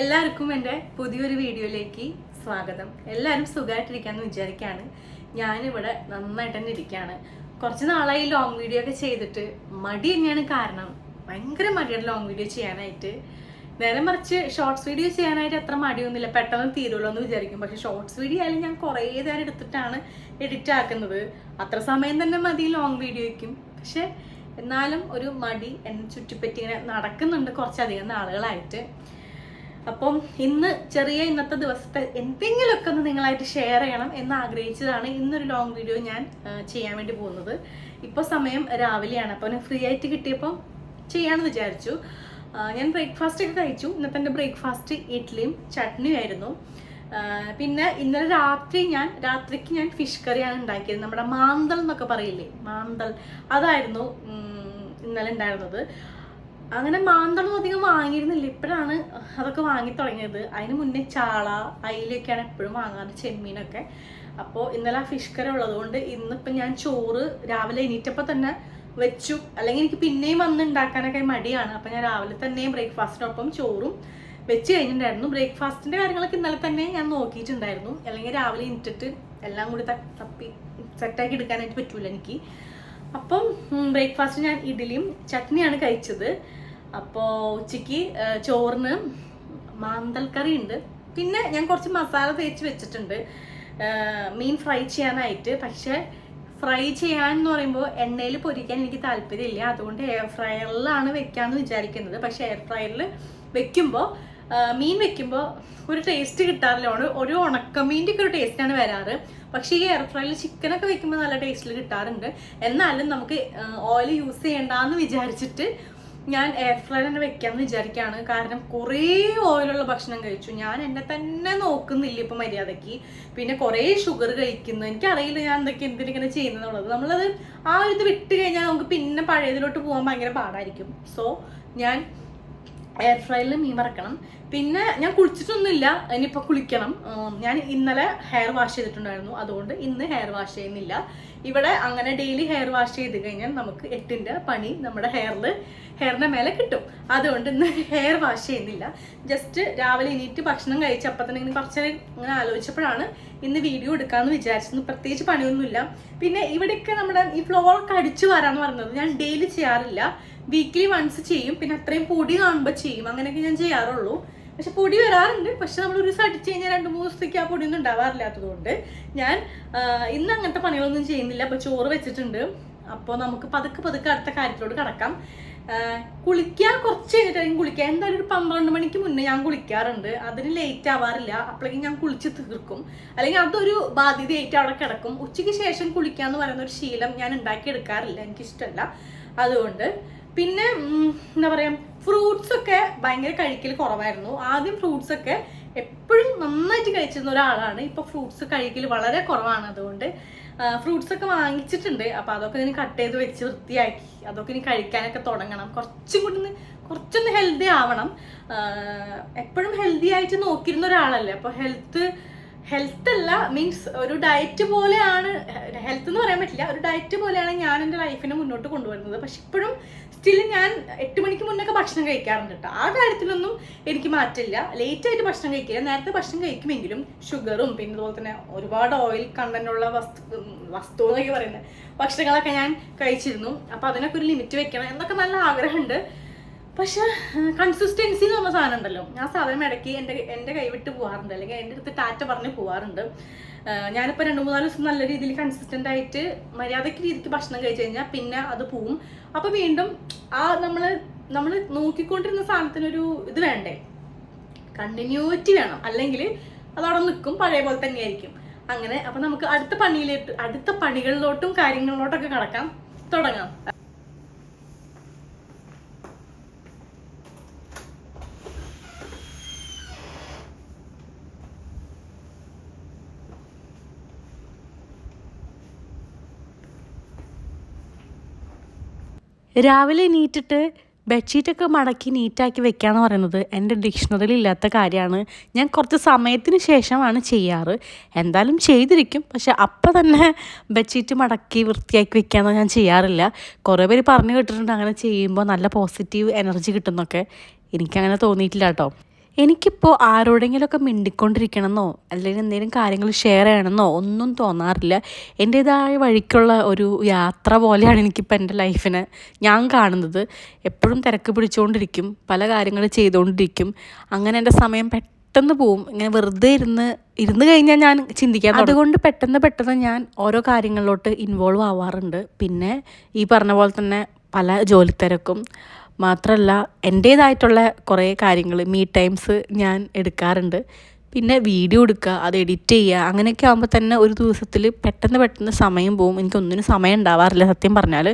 എല്ലാവർക്കും എന്റെ പുതിയൊരു വീഡിയോയിലേക്ക് സ്വാഗതം. എല്ലാവരും സുഖമായിട്ടിരിക്കാന്ന് വിചാരിക്കുകയാണ് ഞാനിവിടെ നന്നായിട്ട് തന്നെ ഇരിക്കുകയാണ് കുറച്ച് നാളായി ലോങ് വീഡിയോ ഒക്കെ ചെയ്തിട്ട് മടി തന്നെയാണ് കാരണം ഭയങ്കര മടിയാണ് ലോങ് വീഡിയോ ചെയ്യാനായിട്ട്. നേരെ മറിച്ച് ഷോർട്സ് വീഡിയോ ചെയ്യാനായിട്ട് അത്ര മടിയൊന്നുമില്ല. പെട്ടെന്ന് തീരുള്ളൂ എന്ന് വിചാരിക്കും. പക്ഷെ ഷോർട്സ് വീഡിയോ ആയാലും ഞാൻ കുറേ നേരം എടുത്തിട്ടാണ് എഡിറ്റ് ആക്കുന്നത്. അത്ര സമയം തന്നെ മതി ലോങ് വീഡിയോയ്ക്കും പക്ഷെ എന്നാലും ഒരു മടി എന്നെ ചുറ്റിപ്പറ്റി ഇങ്ങനെ നടക്കുന്നുണ്ട് കുറച്ചധികം നാളുകളായിട്ട്. അപ്പം ഇന്ന് ചെറിയ ഇന്നത്തെ ദിവസത്തെ എന്തെങ്കിലുമൊക്കെ ഒന്ന് നിങ്ങളായിട്ട് ഷെയർ ചെയ്യണം എന്ന് ആഗ്രഹിച്ചതാണ് ഇന്നൊരു ലോങ് വീഡിയോ ഞാൻ ചെയ്യാൻ വേണ്ടി പോകുന്നത്. ഇപ്പോൾ സമയം രാവിലെയാണ്. അപ്പോൾ ഫ്രീ ആയിട്ട് കിട്ടിയപ്പോൾ ചെയ്യാമെന്ന് വിചാരിച്ചു. ഞാൻ ബ്രേക്ക്ഫാസ്റ്റ് ഒക്കെ കഴിച്ചു. ഇന്നത്തെ എന്റെ ബ്രേക്ക്ഫാസ്റ്റ് ഇഡ്ഡലിയും ചട്നിയും ആയിരുന്നു. പിന്നെ ഇന്നലെ രാത്രി ഞാൻ രാത്രിക്ക് ഞാൻ ഫിഷ് കറിയാണ് ഉണ്ടാക്കിയത്. നമ്മുടെ മാന്തൽ എന്നൊക്കെ പറയില്ലേ? മാന്തൽ അതായിരുന്നു ഇന്നലെ ഉണ്ടായിരുന്നത്. അങ്ങനെ മാന്തളൊന്നും അധികം വാങ്ങിയിരുന്നില്ല. ഇപ്പോഴാണ് അതൊക്കെ വാങ്ങി തുടങ്ങിയത് അതിന് മുന്നേ ചാള അയിലൊക്കെയാണ് എപ്പോഴും വാങ്ങാറ് ചെമ്മീനൊക്കെ. അപ്പോൾ ഇന്നലെ ആ ഫിഷ് കറി ഉള്ളതുകൊണ്ട് ഇന്നിപ്പോൾ ഞാൻ ചോറ് രാവിലെ എണീറ്റപ്പോൾ തന്നെ വെച്ചു. അല്ലെങ്കിൽ എനിക്ക് പിന്നെയും വന്ന് ഉണ്ടാക്കാനൊക്കെ മടിയാണ്. അപ്പം ഞാൻ രാവിലെ തന്നെ ബ്രേക്ക്ഫാസ്റ്റിനൊപ്പം ചോറും വെച്ച് കഴിഞ്ഞിട്ടുണ്ടായിരുന്നു. ബ്രേക്ക്ഫാസ്റ്റിന്റെ കാര്യങ്ങളൊക്കെ ഇന്നലെ തന്നെ ഞാൻ നോക്കിയിട്ടുണ്ടായിരുന്നു. അല്ലെങ്കിൽ രാവിലെ എണീറ്റിട്ട് എല്ലാം കൂടി തപ്പി സെറ്റാക്കി എടുക്കാനായിട്ട് പറ്റൂല എനിക്ക്. അപ്പം ബ്രേക്ക്ഫാസ്റ്റ് ഞാൻ ഇഡ്ഡലിയും ചട്നിയാണ് കഴിച്ചത്. അപ്പോൾ ഉച്ചയ്ക്ക് ചോറിന് മാന്തൽ കറി ഉണ്ട് പിന്നെ ഞാൻ കുറച്ച് മസാല തേച്ച് വെച്ചിട്ടുണ്ട്. മീൻ ഫ്രൈ ചെയ്യാനായിട്ട്. പക്ഷേ ഫ്രൈ ചെയ്യാൻ എന്ന് പറയുമ്പോൾ എണ്ണയിൽ പൊരിക്കാൻ എനിക്ക് താല്പര്യമില്ല. അതുകൊണ്ട് എയർ ഫ്രയറിലാണ് വെക്കാമെന്ന് വിചാരിക്കുന്നത്. പക്ഷേ എയർ ഫ്രയറിൽ വെക്കുമ്പോൾ മീൻ വെക്കുമ്പോൾ ഒരു ടേസ്റ്റ് കിട്ടാറില്ല. ഒരു ഉണക്കമീന്റെ ഒക്കെ ഒരു ടേസ്റ്റാണ് വരാറ്. പക്ഷേ ഈ എയർ ഫ്രൈയിൽ ചിക്കനൊക്കെ വെക്കുമ്പോൾ നല്ല ടേസ്റ്റിൽ കിട്ടാറുണ്ട്. എന്നാലും നമുക്ക് ഓയിൽ യൂസ് ചെയ്യണ്ടെന്ന് വിചാരിച്ചിട്ട് ഞാൻ എയർ ഫ്രൈ തന്നെ വെക്കാമെന്ന് വിചാരിക്കുകയാണ് കാരണം കുറേ ഓയിലുള്ള ഭക്ഷണം കഴിച്ചു. ഞാൻ എന്നെ തന്നെ നോക്കുന്നില്ല ഇപ്പം മര്യാദയ്ക്ക്. പിന്നെ കുറേ ഷുഗർ കഴിക്കുന്നു. എനിക്കറിയില്ല ഞാൻ എന്തൊക്കെ എന്തിനിങ്ങനെ ചെയ്യുന്നതെന്നുള്ളത് നമ്മളത് ആ ഒരു ഇത് വിട്ട് കഴിഞ്ഞാൽ നമുക്ക് പിന്നെ പഴയതിലോട്ട് പോകാൻ ഭയങ്കര പാടായിരിക്കും. സോ ഞാൻ എയർ ഫ്രൈയിൽ മീൻ വറക്കണം. പിന്നെ ഞാൻ കുളിച്ചിട്ടൊന്നുമില്ല. ഇനിയിപ്പോൾ കുളിക്കണം. ഞാൻ ഇന്നലെ ഹെയർ വാഷ് ചെയ്തിട്ടുണ്ടായിരുന്നു. അതുകൊണ്ട് ഇന്ന് ഹെയർ വാഷ് ചെയ്യുന്നില്ല. ഇവിടെ അങ്ങനെ ഡെയിലി ഹെയർ വാഷ് ചെയ്ത് കഴിഞ്ഞാൽ നമുക്ക് എട്ടിന്റെ പണി നമ്മുടെ ഹെയറിൽ ഹെയറിന്റെ മേലെ കിട്ടും. അതുകൊണ്ട് ഇന്ന് ഹെയർ വാഷ് ചെയ്യുന്നില്ല. ജസ്റ്റ് രാവിലെ എണീറ്റ് ഭക്ഷണം കഴിച്ചപ്പോൾ തന്നെ ഇങ്ങനെ കുറച്ച് ഇങ്ങനെ ആലോചിച്ചപ്പോഴാണ് ഇന്ന് വീഡിയോ എടുക്കാമെന്ന് വിചാരിച്ചത്. പ്രത്യേകിച്ച് പണിയൊന്നുമില്ല. പിന്നെ ഇവിടെയൊക്കെ നമ്മുടെ ഈ ഫ്ലോറൊക്കെ അടിച്ചു വരാമെന്ന് പറയുന്നത് ഞാൻ ഡെയിലി ചെയ്യാറില്ല. വീക്കിലി വൺസ് ചെയ്യും. പിന്നെ അത്രയും പൊടി കാണുമ്പോൾ ചെയ്യും. അങ്ങനെയൊക്കെ ഞാൻ ചെയ്യാറുള്ളൂ. പക്ഷെ പൊടി വരാറുണ്ട്. പക്ഷെ നമ്മൾ ഒരു ദിവസം അടിച്ചു കഴിഞ്ഞാൽ രണ്ട് മൂന്ന് ദിവസത്തേക്ക് ആ പൊടിയൊന്നും ഉണ്ടാവാറില്ലാത്തതുകൊണ്ട് ഞാൻ ഇന്ന് അങ്ങനത്തെ പണികളൊന്നും ചെയ്യുന്നില്ല. അപ്പോൾ ചോറ് വെച്ചിട്ടുണ്ട്. അപ്പോൾ നമുക്ക് പതുക്കെ പതുക്കെ അടുത്ത കാര്യത്തിലോട്ട് കടക്കാം. കുളിക്കാൻ കുറച്ച് കഴിഞ്ഞിട്ടായിരിക്കും കുളിക്കുക. എന്തായാലും ഒരു പന്ത്രണ്ട് മണിക്ക് മുന്നേ ഞാൻ കുളിക്കാറുണ്ട്. അതിന് ലേറ്റ് ആവാറില്ല. അപ്പോഴേക്കും ഞാൻ കുളിച്ച് തീർക്കും. അല്ലെങ്കിൽ അതൊരു ബാധ്യതയായിട്ട് അവിടെ കിടക്കും. ഉച്ചയ്ക്ക് ശേഷം കുളിക്കുക എന്ന് പറയുന്ന ഒരു ശീലം ഞാൻ ഉണ്ടാക്കിയെടുക്കാറില്ല. എനിക്കിഷ്ടമല്ല അതുകൊണ്ട് പിന്നെ എന്താ പറയുക ഫ്രൂട്ട്സ് ഒക്കെ ഭയങ്കര കഴിക്കൽ കുറവായിരുന്നു. ആദ്യം ഫ്രൂട്ട്സ് ഒക്കെ എപ്പോഴും നന്നായിട്ട് കഴിച്ചിരുന്ന ഒരാളാണ്. ഇപ്പോൾ ഫ്രൂട്ട്സ് കഴിക്കൽ വളരെ കുറവാണ് അതുകൊണ്ട് ഫ്രൂട്ട്സ് ഒക്കെ വാങ്ങിച്ചിട്ടുണ്ട്. അപ്പോൾ അതൊക്കെ ഇനി കട്ട് ചെയ്ത് വെച്ച് വൃത്തിയാക്കി അതൊക്കെ ഇനി കഴിക്കാനൊക്കെ തുടങ്ങണം. കുറച്ചും കൂടി കുറച്ചൊന്ന് ഹെൽത്തി ആവണം. എപ്പോഴും ഹെൽത്തി ആയിട്ട് നോക്കിയിരുന്ന ഒരാളല്ലേ. അപ്പോൾ ഹെൽത്ത് ഹെൽത്ത് അല്ല മീൻസ് ഒരു ഡയറ്റ് പോലെയാണ് ഹെൽത്ത് എന്ന് പറയാൻ പറ്റില്ല. ഒരു ഡയറ്റ് പോലെയാണ് ഞാൻ എന്റെ ലൈഫിനെ മുന്നോട്ട് കൊണ്ടുവരുന്നത്. പക്ഷെ ഇപ്പോഴും സ്റ്റിൽ ഞാൻ എട്ട് മണിക്ക് മുന്നൊക്കെ ഭക്ഷണം കഴിക്കാറുണ്ട് കേട്ടോ ആ കാര്യത്തിലൊന്നും എനിക്ക് മാറ്റില്ല ലേറ്റ് ആയിട്ട് ഭക്ഷണം കഴിക്കില്ല. നേരത്തെ ഭക്ഷണം കഴിക്കുമെങ്കിലും ഷുഗറും പിന്നെ അതുപോലെ തന്നെ ഒരുപാട് ഓയിൽ കണ്ടന്റുള്ള വസ്തു വസ്തു എന്നൊക്കെ പറയുന്നത് ഭക്ഷണങ്ങളൊക്കെ ഞാൻ കഴിച്ചിരുന്നു. അപ്പോൾ അതിനൊക്കെ ഒരു ലിമിറ്റ് വെക്കണം എന്നൊക്കെ നല്ല ആഗ്രഹമുണ്ട്. പക്ഷെ കൺസിസ്റ്റൻസി എന്ന് പറഞ്ഞ സാധനം ഉണ്ടല്ലോ ഞാൻ സാധനം ഇടയ്ക്ക് എന്റെ എന്റെ കൈവിട്ട് പോകാറുണ്ട് അല്ലെങ്കിൽ എന്റെ അടുത്ത് ടാറ്റ പറഞ്ഞ് പോകാറുണ്ട് ഞാനിപ്പോൾ രണ്ട് മൂന്നാൽ ദിവസം നല്ല രീതിയിൽ കൺസിസ്റ്റന്റ് ആയിട്ട് മര്യാദയ്ക്ക് രീതിക്ക് ഭക്ഷണം കഴിച്ചു കഴിഞ്ഞാൽ പിന്നെ അത് പോവും. അപ്പോൾ വീണ്ടും ആ നമ്മൾ നമ്മൾ നോക്കിക്കൊണ്ടിരുന്ന സാധനത്തിനൊരു ഇത് വേണ്ടേ? കണ്ടിന്യൂറ്റി വേണം. അല്ലെങ്കിൽ അതവിടെ നിൽക്കും. പഴയ പോലെ തന്നെയായിരിക്കും. അങ്ങനെ അപ്പം നമുക്ക് അടുത്ത പണിയിലേക്ക് അടുത്ത പണികളിലോട്ടും കാര്യങ്ങളിലോട്ടൊക്കെ കടക്കാം. തുടങ്ങാം. രാവിലെ എണീറ്റിട്ട് ബെഡ്ഷീറ്റൊക്കെ മടക്കി നീറ്റാക്കി വെക്കുകയെന്ന് പറയുന്നത് എന്റെ ഡിക്ഷണറിയിൽ ഇല്ലാത്ത കാര്യമാണ്. ഞാൻ കുറച്ച് സമയത്തിന് ശേഷമാണ് ചെയ്യാറ്. എന്തായാലും ചെയ്തിരിക്കും. പക്ഷെ അപ്പം തന്നെ ബെഡ്ഷീറ്റ് മടക്കി വൃത്തിയാക്കി വെക്കുകയെന്ന് ഞാൻ ചെയ്യാറില്ല. കുറേ പേര് പറഞ്ഞു കേട്ടിട്ടുണ്ട് അങ്ങനെ ചെയ്യുമ്പോൾ നല്ല പോസിറ്റീവ് എനർജി കിട്ടുന്നൊക്കെ. എനിക്കങ്ങനെ തോന്നിയിട്ടില്ല കേട്ടോ. എനിക്കിപ്പോൾ ആരോടെങ്കിലുമൊക്കെ മിണ്ടിക്കൊണ്ടിരിക്കണമെന്നോ അല്ലെങ്കിൽ എന്തെങ്കിലും കാര്യങ്ങൾ ഷെയർ ചെയ്യണമെന്നോ ഒന്നും തോന്നാറില്ല. എന്റേതായ വഴിക്കുള്ള ഒരു യാത്ര പോലെയാണ് എനിക്കിപ്പോൾ എന്റെ ലൈഫിനെ ഞാൻ കാണുന്നത്. എപ്പോഴും തിരക്ക് പിടിച്ചുകൊണ്ടിരിക്കും പല കാര്യങ്ങൾ ചെയ്തുകൊണ്ടിരിക്കും അങ്ങനെ എന്റെ സമയം പെട്ടെന്ന് പോവും. ഇങ്ങനെ വെറുതെ ഇരുന്ന് ഇരുന്ന് കഴിഞ്ഞാൽ ഞാൻ ചിന്തിക്കാം അതുകൊണ്ട് പെട്ടെന്ന് പെട്ടെന്ന് ഞാൻ ഓരോ കാര്യങ്ങളിലോട്ട് ഇൻവോൾവ് ആവാറുണ്ട്. പിന്നെ ഈ പറഞ്ഞ പോലെ തന്നെ പല ജോലിത്തിരക്കും മാത്രമല്ല എന്റേതായിട്ടുള്ള കുറേ കാര്യങ്ങൾ മീ ടൈംസ് ഞാൻ എടുക്കാറുണ്ട്. പിന്നെ വീഡിയോ എടുക്കുക അത് എഡിറ്റ് ചെയ്യുക അങ്ങനെയൊക്കെ ആകുമ്പോൾ തന്നെ ഒരു ദിവസത്തിൽ പെട്ടെന്ന് പെട്ടെന്ന് സമയം പോവും എനിക്കൊന്നിനും സമയം ഉണ്ടാവാറില്ല സത്യം പറഞ്ഞാൽ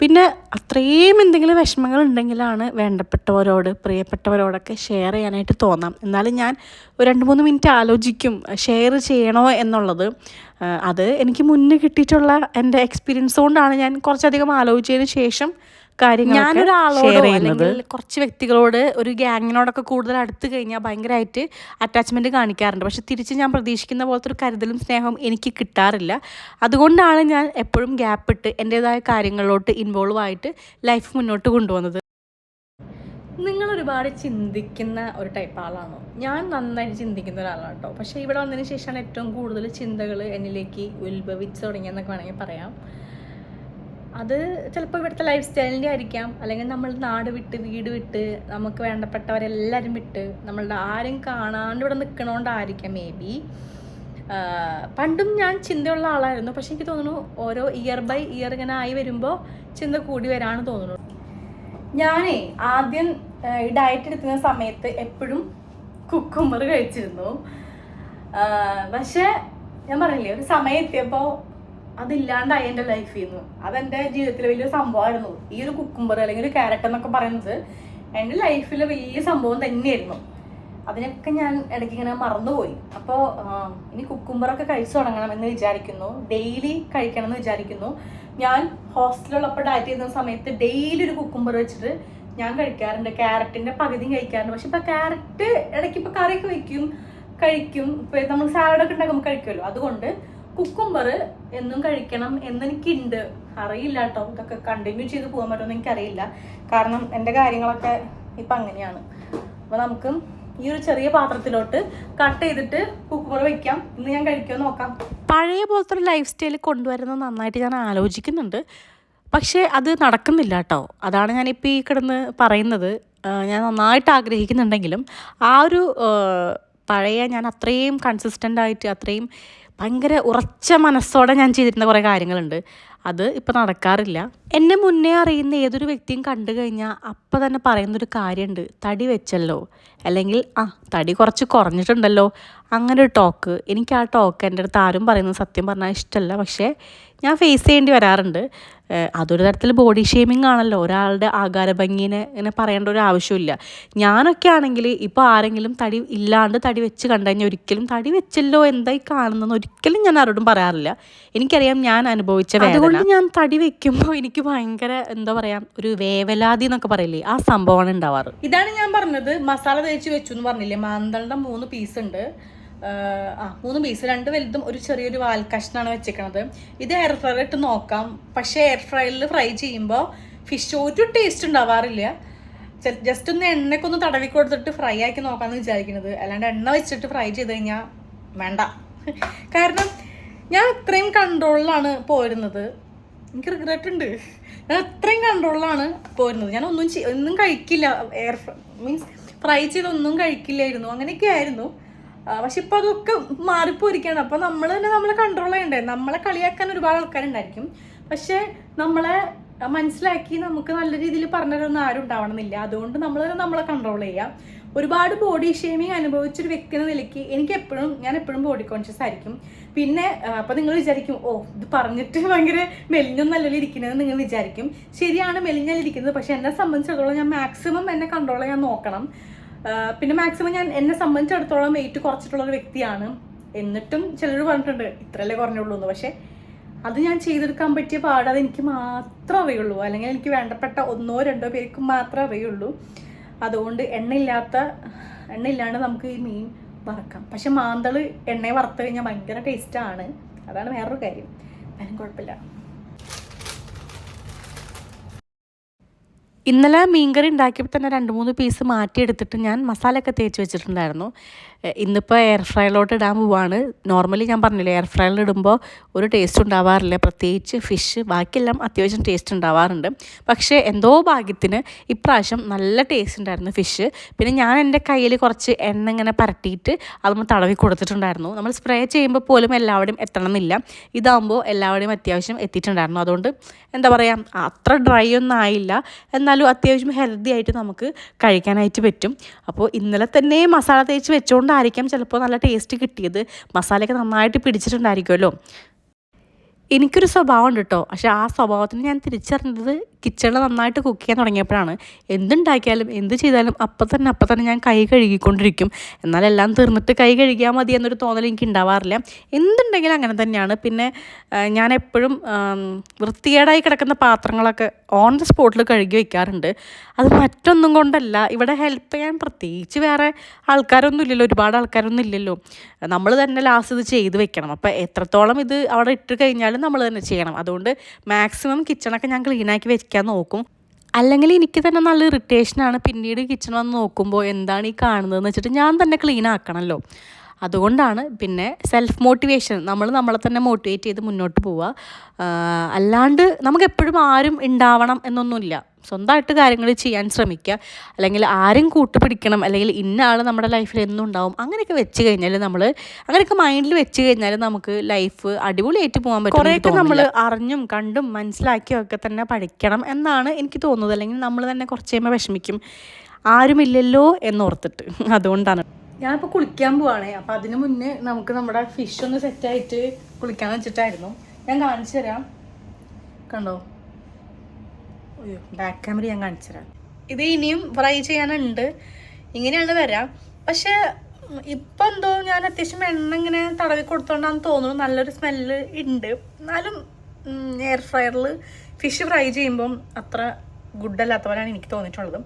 പിന്നെ അത്രയും എന്തെങ്കിലും വിഷമങ്ങൾ ഉണ്ടെങ്കിലാണ് വേണ്ടപ്പെട്ടവരോട് പ്രിയപ്പെട്ടവരോടൊക്കെ ഷെയർ ചെയ്യാനായിട്ട് തോന്നാം. എന്നാലും ഞാൻ ഒരു രണ്ട് മൂന്ന് മിനിറ്റ് ആലോചിക്കും ഷെയർ ചെയ്യണോ എന്നുള്ളത്. അത് എനിക്ക് മുന്നേ കിട്ടിയിട്ടുള്ള എന്റെ എക്സ്പീരിയൻസ് കൊണ്ടാണ് ഞാൻ കുറച്ചധികം ആലോചിച്ചതിന് ശേഷം കാര്യങ്ങൾ ഞാനൊരാളോടോ അല്ലെങ്കിൽ കുറച്ച് വ്യക്തികളോട് ഒരു ഗ്യാങ്ങിനോടൊക്കെ കൂടുതൽ അടുത്ത് കഴിഞ്ഞാൽ ഭയങ്കരമായിട്ട് അറ്റാച്ച്മെന്റ് കാണിക്കാറുണ്ട്. പക്ഷെ തിരിച്ച് ഞാൻ പ്രതീക്ഷിക്കുന്ന പോലത്തെ ഒരു കരുതലും സ്നേഹവും എനിക്ക് കിട്ടാറില്ല. അതുകൊണ്ടാണ് ഞാൻ എപ്പോഴും ഗ്യാപ്പ് ഇട്ട് എന്റേതായ കാര്യങ്ങളിലോട്ട് ഇൻവോൾവ് ആയിട്ട് ലൈഫ് മുന്നോട്ട് കൊണ്ടുപോകുന്നത് നിങ്ങൾ ഒരുപാട് ചിന്തിക്കുന്ന ഒരു ടൈപ്പ് ആളാണോ? ഞാൻ നന്നായി ചിന്തിക്കുന്ന ഒരാളാണ് കേട്ടോ പക്ഷേ ഇവിടെ വന്നതിന് ശേഷമാണ് ഏറ്റവും കൂടുതൽ ചിന്തകൾ എന്നിലേക്ക് ഉത്ഭവിച്ചു തുടങ്ങിയെന്നൊക്കെ വേണമെങ്കിൽ പറയാം. അത് ചിലപ്പോൾ ഇവിടുത്തെ ലൈഫ് സ്റ്റൈലിന്റെ ആയിരിക്കാം. അല്ലെങ്കിൽ നമ്മൾ നാട് വിട്ട് വീട് വിട്ട് നമുക്ക് വേണ്ടപ്പെട്ടവരെല്ലാവരും വിട്ട് നമ്മളുടെ ആരും കാണാണ്ട് ഇവിടെ നിൽക്കണോണ്ടായിരിക്കാം മേ ബി പണ്ടും ഞാൻ ചിന്തയുള്ള ആളായിരുന്നു. പക്ഷെ എനിക്ക് തോന്നുന്നു ഓരോ ഇയർ ബൈ ഇയർ ഇങ്ങനെ ആയി വരുമ്പോൾ ചിന്ത കൂടി വരാണ് തോന്നുന്നു. ഞാനേ ആദ്യം ഈ ഡയറ്റ് എടുക്കുന്ന സമയത്ത് എപ്പോഴും കുക്കുമ്പർ കഴിച്ചിരുന്നു. പക്ഷേ ഞാൻ പറഞ്ഞില്ലേ ഒരു സമയം എത്തിയപ്പോൾ അതില്ലാണ്ടായി എന്റെ ലൈഫിൽ നിന്ന് അതെന്റെ ജീവിതത്തിലെ വലിയൊരു സംഭവമായിരുന്നു. ഈ ഒരു കുക്കുംബർ അല്ലെങ്കിൽ ഒരു ക്യാരറ്റ് എന്നൊക്കെ പറയുന്നത് എന്റെ ലൈഫിലെ വലിയ സംഭവം തന്നെയായിരുന്നു. അതിനൊക്കെ ഞാൻ ഇടയ്ക്ക് ഇങ്ങനെ മറന്നുപോയി. അപ്പോൾ ഇനി കുക്കുമ്പറൊക്കെ കഴിച്ചു തുടങ്ങണം എന്ന് വിചാരിക്കുന്നു. ഡെയിലി കഴിക്കണം എന്ന് വിചാരിക്കുന്നു. ഞാൻ ഹോസ്റ്റലിലുള്ളപ്പോൾ ഡയറ്റ് ചെയ്യുന്ന സമയത്ത് ഡെയിലി ഒരു കുക്കുംബർ വെച്ചിട്ട് ഞാൻ കഴിക്കാറുണ്ട്. ക്യാരറ്റിന്റെ പകുതിയും കഴിക്കാറുണ്ട്. പക്ഷെ ഇപ്പൊ ക്യാരറ്റ് ഇടയ്ക്ക് ഇപ്പൊ കറിയൊക്കെ വെക്കും കഴിക്കും. ഇപ്പൊ നമ്മൾ സാലഡൊക്കെ ഉണ്ടാക്കുമ്പോൾ കഴിക്കുമല്ലോ. അതുകൊണ്ട് കുക്കുംബർ എന്നും കഴിക്കണം എന്നെനിക്കുണ്ട്. അറിയില്ല കേട്ടോ ഇതൊക്കെ കണ്ടിന്യൂ ചെയ്ത് പോകാൻ പറ്റുമെന്ന് എനിക്കറിയില്ല. കാരണം എന്റെ കാര്യങ്ങളൊക്കെ ഇപ്പം അങ്ങനെയാണ്. അപ്പോൾ നമുക്ക് ഈ ഒരു ചെറിയ പാത്രത്തിലോട്ട് കട്ട് ചെയ്തിട്ട് കുക്കുംബർ വെക്കാം. ഇന്ന് ഞാൻ കഴിക്കുമോ നോക്കാം. പഴയ പോലത്തെ ഒരു ലൈഫ് സ്റ്റൈൽ കൊണ്ടുവരുന്നത് നന്നായിട്ട് ഞാൻ ആലോചിക്കുന്നുണ്ട്. പക്ഷേ അത് നടക്കുന്നില്ല കേട്ടോ. അതാണ് ഞാനിപ്പോൾ ഈ കിടന്ന് പറയുന്നത്. ഞാൻ നന്നായിട്ട് ആഗ്രഹിക്കുന്നുണ്ടെങ്കിലും ആ ഒരു പഴയ ഞാൻ അത്രയും കൺസിസ്റ്റന്റ് ആയിട്ട് അത്രയും ഭയങ്കര ഉറച്ച മനസ്സോടെ ഞാൻ ചെയ്തിരുന്ന കുറേ കാര്യങ്ങളുണ്ട്. അത് ഇപ്പം നടക്കാറില്ല. എന്നെ മുന്നേ അറിയുന്ന ഏതൊരു വ്യക്തിയും കണ്ടു കഴിഞ്ഞാൽ അപ്പം തന്നെ പറയുന്നൊരു കാര്യമുണ്ട്. തടി വെച്ചല്ലോ. അല്ലെങ്കിൽ ആ തടി കുറച്ച് കുറഞ്ഞിട്ടുണ്ടല്ലോ. അങ്ങനെ ഒരു ടോക്ക് എനിക്ക് ആ ടോക്ക് എന്റെ അടുത്ത് ആരും പറയുന്നത് സത്യം പറഞ്ഞാൽ ഇഷ്ടമല്ല. പക്ഷേ ഞാൻ ഫേസ് ചെയ്യേണ്ടി വരാറുണ്ട്. അതൊരു തരത്തിൽ ബോഡി ഷേമിംഗ് ആണല്ലോ. ഒരാളുടെ ആകാര ഭംഗീനെ ഇങ്ങനെ പറയേണ്ട ഒരു ആവശ്യമില്ല. ഞാനൊക്കെ ആണെങ്കിൽ ഇപ്പോൾ ആരെങ്കിലും തടി ഇല്ലാണ്ട് തടി വെച്ച് കണ്ടു കഴിഞ്ഞാൽ ഒരിക്കലും തടി വെച്ചല്ലോ എന്തായി കാണുന്നതെന്ന് ഒരിക്കലും ഞാൻ ആരോടും പറയാറില്ല. എനിക്കറിയാം ഞാൻ അനുഭവിച്ച അതുകൊണ്ട് ഞാൻ തടി വെക്കുമ്പോൾ എനിക്ക് ഭയങ്കര എന്താ പറയുക ഒരു വേവലാതി എന്നൊക്കെ പറയില്ലേ? ആ സംഭവമാണ് ഉണ്ടാവാറ്. ഇതാണ് ഞാൻ പറഞ്ഞത്. മസാല തേച്ച് വെച്ചു എന്ന് പറഞ്ഞില്ലേ? മാന്തളുടെ മൂന്ന് പീസ് ഉണ്ട്. ആ മൂന്ന് പീസ് രണ്ട് വലുതും ഒരു ചെറിയൊരു വാൽ കഷ്ണാണ് വെച്ചേക്കണത് ഇത് എയർ ഫ്രൈ ഇട്ട് നോക്കാം. പക്ഷേ എയർ ഫ്രൈയിൽ ഫ്രൈ ചെയ്യുമ്പോൾ ഫിഷ് ഒരു ടേസ്റ്റ് ഉണ്ടാവാറില്ല. ജസ്റ്റ് ഒന്ന് എണ്ണക്കൊന്ന് തടവി കൊടുത്തിട്ട് ഫ്രൈ ആക്കി നോക്കാമെന്ന് വിചാരിക്കുന്നത് അല്ലാണ്ട് എണ്ണ വെച്ചിട്ട് ഫ്രൈ ചെയ്ത് കഴിഞ്ഞാൽ വേണ്ട. കാരണം ഞാൻ ഇത്രയും കൺട്രോളിലാണ് പോരുന്നത്. എനിക്ക് റിഗ്രറ്റ് ഉണ്ട്. ഞാൻ അത്രയും കൺട്രോളിലാണ് പോരുന്നത്. ഞാൻ ഒന്നും ഒന്നും കഴിക്കില്ല. എയർ മീൻസ് ഫ്രൈ ചെയ്തൊന്നും കഴിക്കില്ലായിരുന്നു. അങ്ങനെയൊക്കെ ആയിരുന്നു. പക്ഷെ ഇപ്പൊ അതൊക്കെ മാറിപ്പോയിരിക്കുകയാണ്. അപ്പൊ നമ്മൾ തന്നെ നമ്മളെ കൺട്രോൾ ചെയ്യണ്ടേ? നമ്മളെ കളിയാക്കാൻ ഒരുപാട് ആൾക്കാരുണ്ടായിരിക്കും. പക്ഷെ നമ്മളെ മനസ്സിലാക്കി നമുക്ക് നല്ല രീതിയിൽ പറഞ്ഞുതരുന്ന ആരും ഉണ്ടാവണമെന്നില്ല. അതുകൊണ്ട് നമ്മൾ തന്നെ നമ്മളെ കൺട്രോൾ ചെയ്യാം. ഒരുപാട് ബോഡി ഷേമിങ് അനുഭവിച്ചൊരു വ്യക്തി എന്ന നിലയ്ക്ക് എനിക്ക് എപ്പോഴും ഞാൻ എപ്പോഴും ബോഡി കോൺഷ്യസ് ആയിരിക്കും. പിന്നെ അപ്പൊ നിങ്ങൾ വിചാരിക്കും ഓ ഇത് പറഞ്ഞിട്ട് ഭയങ്കര മെലിഞ്ഞും നല്ല ഇരിക്കുന്നത് നിങ്ങൾ വിചാരിക്കും. ശരിയാണ് മെലിഞ്ഞാലിരിക്കുന്നത് പക്ഷെ എന്നെ സംബന്ധിച്ചിടത്തോളം ഞാൻ മാക്സിമം എന്നെ കൺട്രോൾ ചെയ്യാൻ നോക്കണം. പിന്നെ മാക്സിമം ഞാൻ എന്നെ സംബന്ധിച്ചിടത്തോളം വെയിറ്റ് കുറച്ചിട്ടുള്ള ഒരു വ്യക്തിയാണ്. എന്നിട്ടും ചിലർ പറഞ്ഞിട്ടുണ്ട് ഇത്രയല്ലേ കുറഞ്ഞുള്ളൂ എന്ന് പക്ഷേ അത് ഞാൻ ചെയ്തെടുക്കാൻ പറ്റിയ പാട് അത് എനിക്ക് മാത്രം അറിയുള്ളൂ. അല്ലെങ്കിൽ എനിക്ക് വേണ്ടപ്പെട്ട ഒന്നോ രണ്ടോ പേർക്ക് മാത്രമേ അറിയുള്ളൂ. അതുകൊണ്ട് എണ്ണയില്ലാത്ത എണ്ണയില്ലാണ്ട് നമുക്ക് ഈ മീൻ വറക്കാം. പക്ഷെ മാന്തൾ എണ്ണയെ വറുത്ത് കഴിഞ്ഞാൽ ഭയങ്കര ടേസ്റ്റാണ് അതാണ് വേറൊരു കാര്യം. അതിനും കുഴപ്പമില്ല. ഇന്നലെ മീൻകറി ഉണ്ടാക്കിയപ്പോൾ തന്നെ രണ്ട് മൂന്ന് പീസ് മാറ്റിയെടുത്തിട്ട് ഞാൻ മസാലയൊക്കെ തേച്ച് വെച്ചിട്ടുണ്ടായിരുന്നു. ഇന്നിപ്പോൾ എയർ ഫ്രൈയിലോട്ട് ഇടാൻ പോവാണ്. നോർമലി ഞാൻ പറഞ്ഞില്ലേ എയർ ഫ്രൈയിൽ ഇടുമ്പോൾ ഒരു ടേസ്റ്റ് ഉണ്ടാവാറില്ല. പ്രത്യേകിച്ച് ഫിഷ് ബാക്കിയെല്ലാം അത്യാവശ്യം ടേസ്റ്റ് ഉണ്ടാവാറുണ്ട്. പക്ഷേ എന്തോ ഭാഗ്യത്തിന് ഇപ്രാവശ്യം നല്ല ടേസ്റ്റ് ഉണ്ടായിരുന്നു ഫിഷ് പിന്നെ ഞാൻ എന്റെ കയ്യിൽ കുറച്ച് എണ്ണ ഇങ്ങനെ പരട്ടിയിട്ട് അതൊന്ന് തടവി കൊടുത്തിട്ടുണ്ടായിരുന്നു. നമ്മൾ സ്പ്രേ ചെയ്യുമ്പോൾ പോലും എല്ലാവരുടെയും എത്തണമെന്നില്ല ഇതാകുമ്പോൾ എല്ലാവരുടെയും അത്യാവശ്യം എത്തിയിട്ടുണ്ടായിരുന്നു. അതുകൊണ്ട് എന്താ പറയുക അത്ര ഡ്രൈ ഒന്നും ആയില്ല. എന്നാലും അത്യാവശ്യം ഹെൽത്തി ആയിട്ട് നമുക്ക് കഴിക്കാനായിട്ട് പറ്റും. അപ്പോൾ ഇന്നലെ തന്നെ മസാല തേച്ച് വെച്ചുകൊണ്ടായിരിക്കാം ചിലപ്പോൾ നല്ല ടേസ്റ്റ് കിട്ടിയത്. മസാലയൊക്കെ നന്നായിട്ട് പിടിച്ചിട്ടുണ്ടായിരിക്കുമല്ലോ. എനിക്കൊരു സ്വഭാവം ഉണ്ട് കേട്ടോ പക്ഷെ ആ സ്വഭാവത്തിന് ഞാൻ തിരിച്ചറിഞ്ഞത് കിച്ചണിൽ നന്നായിട്ട് കുക്ക് ചെയ്യാൻ തുടങ്ങിയപ്പോഴാണ്. എന്തുണ്ടാക്കിയാലും എന്ത് ചെയ്താലും അപ്പം തന്നെ അപ്പം തന്നെ ഞാൻ കൈ കഴുകിക്കൊണ്ടിരിക്കും. എന്നാലെല്ലാം തീർന്നിട്ട് കൈ കഴുകിയാൽ മതി എന്നൊരു തോന്നൽ എനിക്ക് ഉണ്ടാവാറില്ല. എന്തുണ്ടെങ്കിലും അങ്ങനെ തന്നെയാണ്. പിന്നെ ഞാൻ എപ്പോഴും വൃത്തികേടായി കിടക്കുന്ന പാത്രങ്ങളൊക്കെ ഓൺ ദ സ്പോട്ടിൽ കഴുകി വയ്ക്കാറുണ്ട്. അത് മറ്റൊന്നും കൊണ്ടല്ല. ഇവിടെ ഹെൽപ്പ് ചെയ്യാൻ പ്രത്യേകിച്ച് വേറെ ആൾക്കാരൊന്നും ഇല്ലല്ലോ. ഒരുപാട് ആൾക്കാരൊന്നും ഇല്ലല്ലോ. നമ്മൾ തന്നെ ലാസ്റ്റ് ഇത് ചെയ്ത് വെക്കണം. അപ്പോൾ എത്രത്തോളം ഇത് അവിടെ ഇട്ട് കഴിഞ്ഞാലും നമ്മൾ തന്നെ ചെയ്യണം. അതുകൊണ്ട് മാക്സിമം കിച്ചണൊക്കെ ഞാൻ ക്ലീനാക്കി വെക്കാൻ നോക്കും. അല്ലെങ്കിൽ എനിക്ക് തന്നെ നല്ല ഇറിറ്റേഷനാണ് പിന്നീട് കിച്ചൺ വന്ന് നോക്കുമ്പോൾ എന്താണ് ഈ കാണുന്നതെന്ന് വെച്ചിട്ട് ഞാൻ തന്നെ ക്ലീൻ ആക്കണമല്ലോ അതുകൊണ്ടാണ് പിന്നെ സെൽഫ് മോട്ടിവേഷൻ നമ്മൾ നമ്മളെ തന്നെ മോട്ടിവേറ്റ് ചെയ്ത് മുന്നോട്ട് പോവുക. അല്ലാണ്ട് നമുക്ക് എപ്പോഴും ആരും ഉണ്ടാവണം എന്നൊന്നുമില്ല. സ്വന്തമായിട്ട് കാര്യങ്ങൾ ചെയ്യാൻ ശ്രമിക്കുക. അല്ലെങ്കിൽ ആരും കൂട്ടുപിടിക്കണം. അല്ലെങ്കിൽ ഇന്ന ആൾ നമ്മുടെ ലൈഫിൽ എന്നും ഉണ്ടാവും. അങ്ങനെയൊക്കെ വെച്ച് കഴിഞ്ഞാൽ നമ്മൾ അങ്ങനെയൊക്കെ മൈൻഡിൽ വെച്ച് കഴിഞ്ഞാൽ നമുക്ക് ലൈഫ് അടിപൊളിയായിട്ട് പോകാൻ പറ്റും കുറേയൊക്കെ നമ്മൾ അറിഞ്ഞും കണ്ടും മനസ്സിലാക്കിയും ഒക്കെ തന്നെ പഠിക്കണം എന്നാണ് എനിക്ക് തോന്നുന്നത്. അല്ലെങ്കിൽ നമ്മൾ തന്നെ കുറച്ച് കഴിയുമ്പോൾ വിഷമിക്കും. ആരുമില്ലല്ലോ എന്നോർത്തിട്ട്. അതുകൊണ്ടാണ്. ഞാനിപ്പോൾ കുളിക്കാൻ പോവാണേ. അപ്പം അതിന് മുന്നേ നമുക്ക് നമ്മുടെ ഫിഷ് ഒന്ന് സെറ്റായിട്ട് കുളിക്കാൻ വെച്ചിട്ടായിരുന്നു. ഞാൻ കാണിച്ചു തരാം. കണ്ടോ? ബാക്ക് ക്യാമറ ഞാൻ കാണിച്ചു തരാം. ഇത് ഇനിയും ഫ്രൈ ചെയ്യാനുണ്ട്. ഇങ്ങനെയാണ് വരാം. പക്ഷെ ഇപ്പം എന്തോ ഞാൻ അത്യാവശ്യം എണ്ണ ഇങ്ങനെ തടവി കൊടുത്തോണ്ടാന്ന് തോന്നുന്നു. നല്ലൊരു സ്മെല്ല് ഉണ്ട് എന്നാലും എയർ ഫ്രയറിൽ ഫിഷ് ഫ്രൈ ചെയ്യുമ്പം അത്ര ഗുഡ് പോലെയാണ് എനിക്ക് തോന്നിയിട്ടുള്ളത്.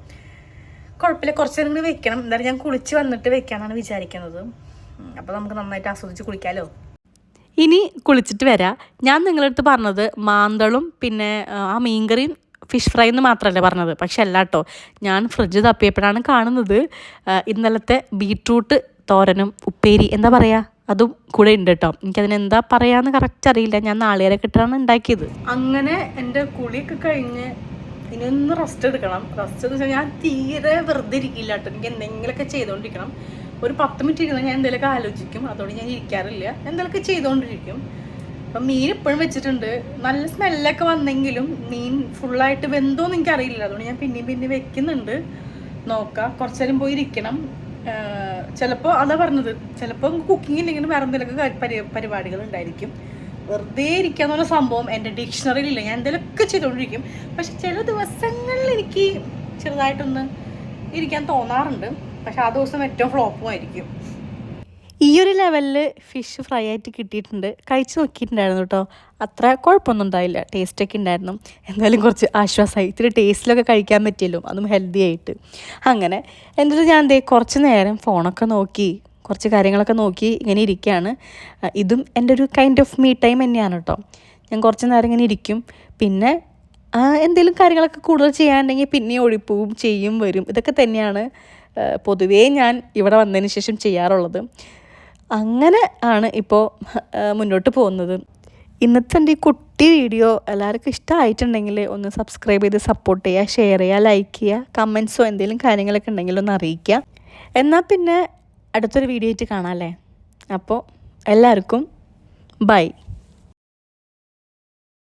കുഴപ്പമില്ല. കുറച്ച് നേരം കൂടി വെക്കണം. എന്തായാലും ഞാൻ കുളിച്ച് വന്നിട്ട് വെക്കാനാണ് വിചാരിക്കുന്നത്. അപ്പോൾ നമുക്ക് നന്നായിട്ട് ആസ്വദിച്ച് കുളിക്കാമല്ലോ ഇനി കുളിച്ചിട്ട് വരാം. ഞാൻ നിങ്ങളടുത്ത് പറഞ്ഞത് മാന്തളും പിന്നെ ആ, മീൻകറിയും ഫിഷ് ഫ്രൈ എന്ന് മാത്രമല്ല പറഞ്ഞത്. പക്ഷെ അല്ല കേട്ടോ ഞാൻ ഫ്രിഡ്ജ് തപ്പിയപ്പോഴാണ് കാണുന്നത്. ഇന്നലത്തെ ബീട്രൂട്ട് തോരനും ഉപ്പേരി എന്താ പറയുക അതും കൂടെ ഉണ്ട് കേട്ടോ എനിക്കതിന് എന്താ പറയാന്ന് കറക്റ്റ് അറിയില്ല. ഞാൻ നാളികേരൊക്കെ ഇട്ടാണ് ഉണ്ടാക്കിയത്. അങ്ങനെ എന്റെ കുളിയൊക്കെ കഴിഞ്ഞ് ഇനി ഒന്ന് റെസ്റ്റ് എടുക്കണം. റെസ്റ്റ് എന്ന് വെച്ചാൽ ഞാൻ തീരെ വെറുതെ ഇരിക്കില്ല കേട്ടോ. എനിക്ക് എന്തെങ്കിലുമൊക്കെ ചെയ്തുകൊണ്ടിരിക്കണം ഒരു പത്ത് മിനിറ്റ് ഇരുന്നാൽ ഞാൻ എന്തെങ്കിലുമൊക്കെ ആലോചിക്കും. അതോടെ ഞാൻ ഇരിക്കാറില്ല. എന്തെങ്കിലുമൊക്കെ ചെയ്തുകൊണ്ടിരിക്കും അപ്പം മീൻ ഇപ്പോഴും വെച്ചിട്ടുണ്ട്. നല്ല സ്മെല്ലൊക്കെ വന്നെങ്കിലും മീൻ ഫുള്ളായിട്ട് വെന്തോന്ന് എനിക്കറിയില്ല. അതുകൊണ്ട് ഞാൻ പിന്നെയും പിന്നെയും വെക്കുന്നുണ്ട്. നോക്കാം. കുറച്ച് നേരം പോയി ഇരിക്കണം. ചിലപ്പോൾ അതാ പറഞ്ഞത്. ചിലപ്പോൾ കുക്കിംഗ് ഇല്ലെങ്കിൽ വേറെ എന്തെങ്കിലുമൊക്കെ പരി പരിപാടികൾ ഉണ്ടായിരിക്കും. വെറുതെ ഇരിക്കുക എന്നുള്ള സംഭവം എന്റെ ഡിക്ഷണറിയിലില്ല. ഞാൻ എന്തെങ്കിലുമൊക്കെ ചെയ്തുകൊണ്ടിരിക്കും പക്ഷെ ചില ദിവസങ്ങളിൽ എനിക്ക് ചെറുതായിട്ടൊന്ന് ഇരിക്കാൻ തോന്നാറുണ്ട്. പക്ഷെ ആ ദിവസം ഏറ്റവും ഫ്ലോപ്പുമായിരിക്കും ഈ ഒരു ലെവലിൽ ഫിഷ് ഫ്രൈ ആയിട്ട് കിട്ടിയിട്ടുണ്ട്. കഴിച്ച് നോക്കിയിട്ടുണ്ടായിരുന്നു കേട്ടോ അത്ര കുഴപ്പമൊന്നും ഉണ്ടായില്ല. ടേസ്റ്റൊക്കെ ഉണ്ടായിരുന്നു. എന്തായാലും കുറച്ച് ആശ്വാസമായി. ഇത്തിരി ടേസ്റ്റിലൊക്കെ കഴിക്കാൻ പറ്റിയല്ലോ. അതും ഹെൽത്തി ആയിട്ട്. അങ്ങനെ എന്നിട്ട് ഞാൻ എന്തേ കുറച്ച് നേരം ഫോണൊക്കെ നോക്കി കുറച്ച് കാര്യങ്ങളൊക്കെ നോക്കി ഇങ്ങനെ ഇരിക്കുകയാണ്. ഇതും എന്റെ ഒരു കൈൻഡ് ഓഫ് മീ ടൈം തന്നെയാണ് കേട്ടോ. ഞാൻ കുറച്ച് നേരം ഇങ്ങനെ ഇരിക്കും. പിന്നെ എന്തെങ്കിലും കാര്യങ്ങളൊക്കെ കൂടുതൽ ചെയ്യാനുണ്ടെങ്കിൽ പിന്നെ ഒഴിപ്പും ചെയ്യും വരും. ഇതൊക്കെ തന്നെയാണ് പൊതുവേ ഞാൻ ഇവിടെ വന്നതിന് ശേഷം ചെയ്യാറുള്ളത്. അങ്ങനെ ആണ് ഇപ്പോൾ മുന്നോട്ട് പോകുന്നത്. ഇന്നത്തെ എന്റെ ഈ കുട്ടി വീഡിയോ എല്ലാവർക്കും ഇഷ്ടമായിട്ടുണ്ടെങ്കിൽ ഒന്ന് സബ്സ്ക്രൈബ് ചെയ്ത് സപ്പോർട്ട് ചെയ്യുക ഷെയർ ചെയ്യുക ലൈക്ക് ചെയ്യുക കമൻസോ എന്തെങ്കിലും കാര്യങ്ങളൊക്കെ ഉണ്ടെങ്കിൽ ഒന്ന് അറിയിക്കുക. എന്നാൽ പിന്നെ അടുത്തൊരു വീഡിയോ ആയിട്ട് കാണാം അല്ലേ? അപ്പോൾ എല്ലാവർക്കും ബൈ